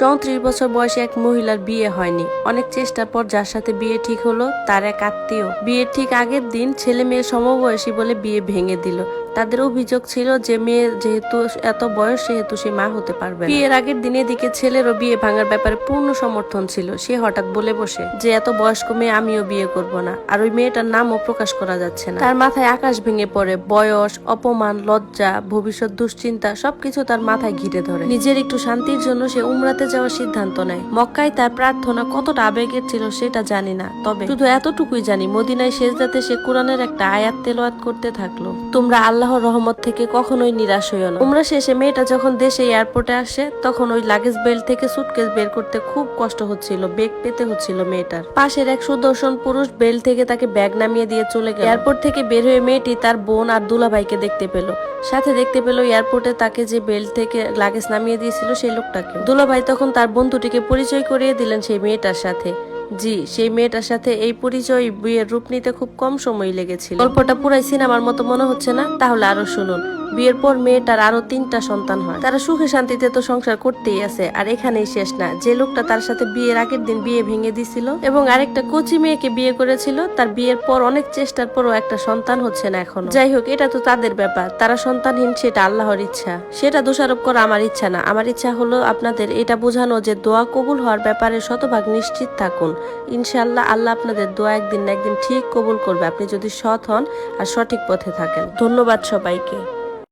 চৌত্রিশ বছর বয়সে এক মহিলার বিয়ে হয়নি। অনেক চেষ্টার পর যার সাথে বিয়ে ঠিক হলো, তার এক আত্মীয়। বিয়ের ঠিক আগের দিন ছেলে মেয়ে সমবয়সী বলে বিয়ে ভেঙে দিল। তাদের অভিযোগ ছিল যে মেয়ে যেহেতু এত বয়স, সেহেতু সে মা হতে পারবে বিয়ের আগের দিন এদিকে ছেলেরও বিয়ে ভাঙার ব্যাপারে পূর্ণ সমর্থন ছিল। সে হঠাৎ বলে বসে, যে এত বয়স্ক মেয়ে আমিও বিয়ে করব না। আর ওই মেয়েটার নামও প্রকাশ করা যাচ্ছে না। তার মাথায় আকাশ ভেঙে পড়ে। বয়স, অপমান, লজ্জা, ভবিষ্যৎ দুশ্চিন্তা সবকিছু তার মাথায় ঘিরে ধরে। নিজের একটু শান্তির জন্য সে উমরাতে যাওয়ার সিদ্ধান্ত নেয়। মক্কায় তার প্রার্থনা কতটা আবেগের ছিল সেটা জানি না, তবে শুধু এতটুকুই জানি, মদিনায় শেষদাতে সে কোরআনের একটা আয়াত তেলাওয়াত করতে থাকল। তোমরা আল্লাহর রহমত থেকে কখনোই নিরাশ হইও না। উমরা শেষে মেয়েটা যখন দেশে এয়ারপোর্টে আসে, তখন ওই লাগেজ বেল্ট থেকে সুটকেস বের করতে খুব কষ্ট হচ্ছিল, বেগ পেতে হচ্ছিল মেয়েটার। পাশের এক সুদর্শন পুরুষ বেল্ট থেকে তাকে ব্যাগ নামিয়ে দিয়ে চলে গেল। এয়ারপোর্ট থেকে বের হয়ে মেয়েটি তার বোন আর দুলাভাইকে দেখতে পেল। সাথে দেখতে পেল এয়ারপোর্টে তাকে যে বেল্ট থেকে লাগেজ নামিয়ে দিয়েছিল সেই লোকটাকে দুলাভাই তখন তার বন্ধুটিকে পরিচয় করিয়ে দিলেন সেই মেয়েটার সাথে। জি, সেই মেয়েটার সাথে এই পরিচয় বিয়ের রূপ নিতে খুব কম সময় লেগেছিল। গল্পটা পুরাই সিনেমার মতো মনে হচ্ছে না? তাহলে আরও শুনুন। বিয়ের পর মেয়েটার আরও তিনটা সন্তান হয়। তারা সুখে শান্তিতে তো সংসার করতেই আছে, আর এখানেই শেষ না। যে লোকটা তার সাথে বিয়ের আগের দিন বিয়ে ভেঙে দিছিল এবং আরেকটা কচি মেয়েকে বিয়ে করেছিল, তার বিয়ের পর অনেক চেষ্টার পরও একটা সন্তান হচ্ছে না এখন। যাই হোক, এটা তো তাদের ব্যাপার। তারা সন্তানহীন, সেটা আল্লাহর ইচ্ছা। সেটা দোষারোপ করা আমার ইচ্ছা না। আমার ইচ্ছা হলো আপনাদের এটা বোঝানো যে দোয়া কবুল হওয়ার ব্যাপারে শতভাগ নিশ্চিত থাকুন। ইনশাআল্লাহ আল্লাহ আপনাদের দোয়া একদিন না একদিন ঠিক কবুল করবে। আপনি যদি সৎ হন আর সঠিক পথে থাকেন। ধন্যবাদ সবাইকে।